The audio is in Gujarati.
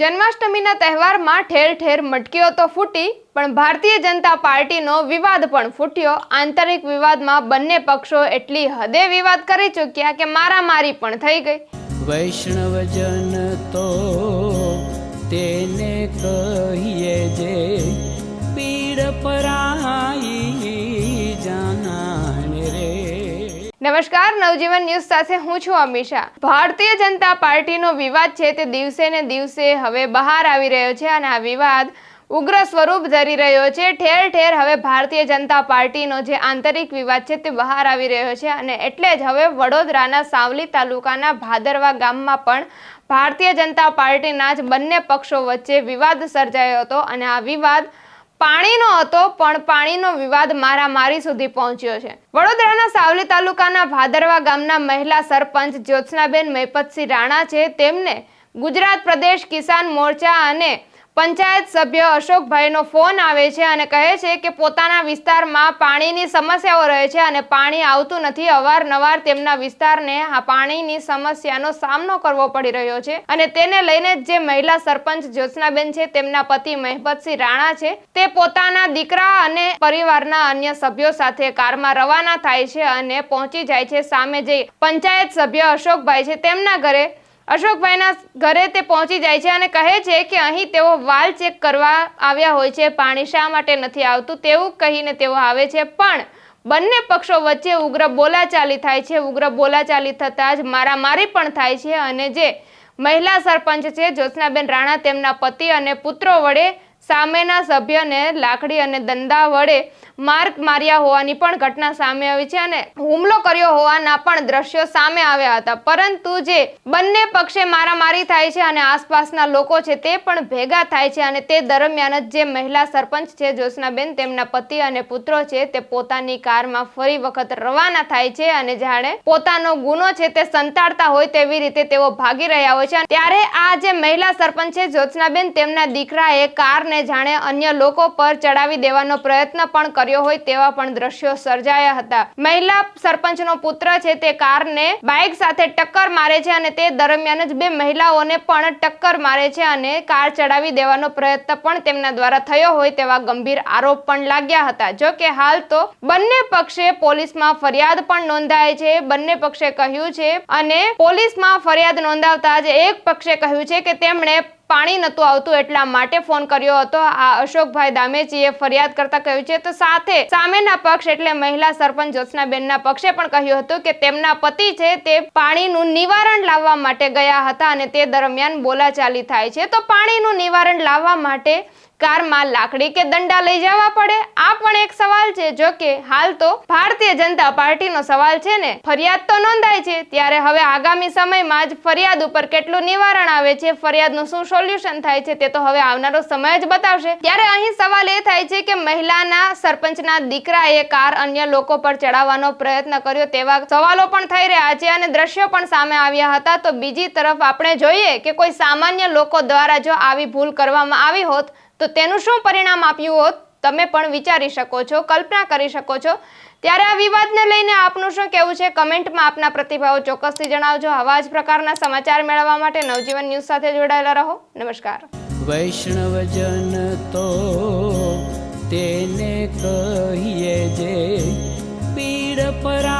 જન્માષ્ટમીના તહેવારમાં ઠેર ઠેર મટકીઓ તો ફૂટી, પણ ભારતીય જનતા પાર્ટીનો વિવાદ પણ ફૂટ્યો. આંતરિક વિવાદમાં બંને પક્ષો એટલી હદે વિવાદ કરી ચૂક્યા કે મારામારી પણ થઈ ગઈ. વૈષ્ણવજન તો તેને નમસ્કાર, નવજીવન ન્યૂઝ સાથે હું છું અમીષા. ભારતીય જનતા પાર્ટીનો વિવાદ છે તે દિવસે ને દિવસે હવે બહાર આવી રહ્યો છે અને આ વિવાદ ઉગ્ર સ્વરૂપ ધરી રહ્યો છે. ઠેર ઠેર હવે ભારતીય જનતા પાર્ટીનો જે આંતરિક વિવાદ છે તે બહાર આવી રહ્યો છે અને એટલે જ હવે વડોદરાના સાવલી તાલુકાના ભાદરવા ગામમાં પણ ભારતીય જનતા પાર્ટીના જ બંને પક્ષો વચ્ચે વિવાદ સર્જાયો હતો અને આ વિવાદ પાણીનો હતો, પણ પાણીનો વિવાદ મારામારી સુધી પહોંચ્યો છે. વડોદરાના સાવલી તાલુકાના ભાદરવા ગામના મહિલા સરપંચ જ્યોત્સનાબેન મૈપતસિંહ રાણા છે. તેમને ગુજરાત પ્રદેશ કિસાન મોરચા અને પંચાયત સભ્ય અશોકભાઈનો ફોન આવે છે અને કહે છે કે પોતાના વિસ્તારમાં પાણીની સમસ્યાઓ રહે છે અને પાણી આવતું નથી. અવારનવાર તેમના વિસ્તારને આ પાણીની સમસ્યાનો સામનો કરવો પડી રહ્યો છે અને તેને લઈને જે મહિલા સરપંચ જ્યોત્સનાબેન છે તેમના પતિ મહેપતસિંહ રાણા છે તે પોતાના દીકરા અને પરિવારના અન્ય સભ્યો સાથે કારમાં રવાના થાય છે અને પહોંચી જાય છે. સામે જે પંચાયત સભ્ય અશોકભાઈ છે તેમના ઘરે અશોકભાઈના ઘરે તે પહોંચી જાય છે અને કહે છે કે અહીં તેઓ વાલ ચેક કરવા આવ્યા હોય છે, પાણી શા માટે નથી આવતું તેવું કહીને તેઓ આવે છે. પણ બંને પક્ષો વચ્ચે ઉગ્ર બોલાચાલી થાય છે. ઉગ્ર બોલાચાલી થતાં જ મારામારી પણ થાય છે અને જે મહિલા સરપંચ છે, જ્યોત્સનાબેન રાણા તેમના પતિ અને પુત્રો વડે સામેના સભ્યને લાકડી અને દંડા વડે માર્ક માર્યા હોવાની પણ ઘટના સામે આવી છે અને હુમલો કર્યો હોવાના પણ દ્રશ્યો સામે આવ્યા હતા. પરંતુ જે બંને પક્ષે મારામારી થાય છે અને આસપાસના લોકો છે તે પણ ભેગા થાય છે અને તે દરમિયાન જ જે મહિલા સરપંચ છે, જ્યોત્સનાબેન, તેમના પતિ અને પુત્રો છે તે પોતાની કારમાં ફરી વખત રવાના થાય છે અને જાણે પોતાનો ગુનો છે તે સંતાડતા હોય તેવી રીતે તેઓ ભાગી રહ્યા હોય છે. ત્યારે આ જે મહિલા સરપંચ છે, જ્યોત્સનાબેન, તેમના દીકરાએ કારને જાણે અન્ય લોકો પર ચડાવી દેવાનો પ્રયત્ન પણ કર્યો હોય તેવા પણ દ્રશ્યો સર્જાયા હતા. મહિલા સરપંચનો પુત્ર છે તે કારને બાઇક સાથે ટક્કર મારે છે અને તે દરમિયાન જ બે મહિલાઓને પણ ટક્કર મારે છે અને કાર ચડાવી દેવાનો પ્રયત્ન પણ તેમના દ્વારા થયો હોય તેવા ગંભીર આરોપ પણ લાગ્યા હતા. જો કે હાલ તો બંને પક્ષે પોલીસમાં ફરિયાદ પણ નોંધાય છે. બંને પક્ષે કહ્યું છે અને પોલીસમાં ફરિયાદ નોંધાવતા જ એક પક્ષે કહ્યું છે કે તેમણે પાણી નતું આવતું એટલા માટે ફોન કર્યો હતો. આ અશોકભાઈ દામેજીએ ફરિયાદ કરતા કહ્યું છે તો સાથે સામેના પક્ષ એટલે મહિલા સરપંચ જ્યોત્સનાબેનના પક્ષે પણ કહ્યું હતું કે તેમના પતિ છે તે પાણીનું નિવારણ લાવવા માટે ગયા હતા અને તે દરમિયાન બોલાચાલી થાય છે. તો પાણીનું નિવારણ લાવવા માટે કારમાં લાકડી કે દંડા લઈ જવા પડે? આ પણ એક સવાલ છે, જો કે હાલ તો ભારતીય જનતા પાર્ટીનો સવાલ છે ને, ફરિયાદ તો નોંધાય છે, ત્યારે હવે આગામી સમયમાં જ ફરિયાદ ઉપર કેટલું નિવારણ આવે છે, ફરિયાદનું શું સોલ્યુશન થાય છે, તે તો હવે આવનારો સમય જ બતાવશે. ત્યારે અહીં સવાલ એ થાય છે કે મહિલાના સરપંચના દીકરાએ કાર અન્ય લોકો પર ચડાવવાનો પ્રયત્ન કર્યો તેવા સવાલો પણ થઈ રહ્યા છે અને દ્રશ્યો પણ સામે આવ્યા હતા. તો બીજી તરફ આપણે જોઈએ કે કોઈ સામાન્ય લોકો દ્વારા જો આવી ભૂલ કરવામાં આવી હોત તો તેનું શું પરિણામ આપ્યું હોત, તમે પણ વિચારી શકો છો, કલ્પના કરી શકો છો. ત્યારે આ વિવાદને લઈને આપનું શું કહેવું છે? કમેન્ટમાં આપના પ્રતિભાવો ચોક્કસથી જણાવજો. આવા જ પ્રકારના સમાચાર મેળવવા માટે નવજીવન ન્યૂઝ સાથે જોડાયેલા રહો. નમસ્કાર. વૈષ્ણવજન તો તેને કહીએ જે, પીડ પરાઈ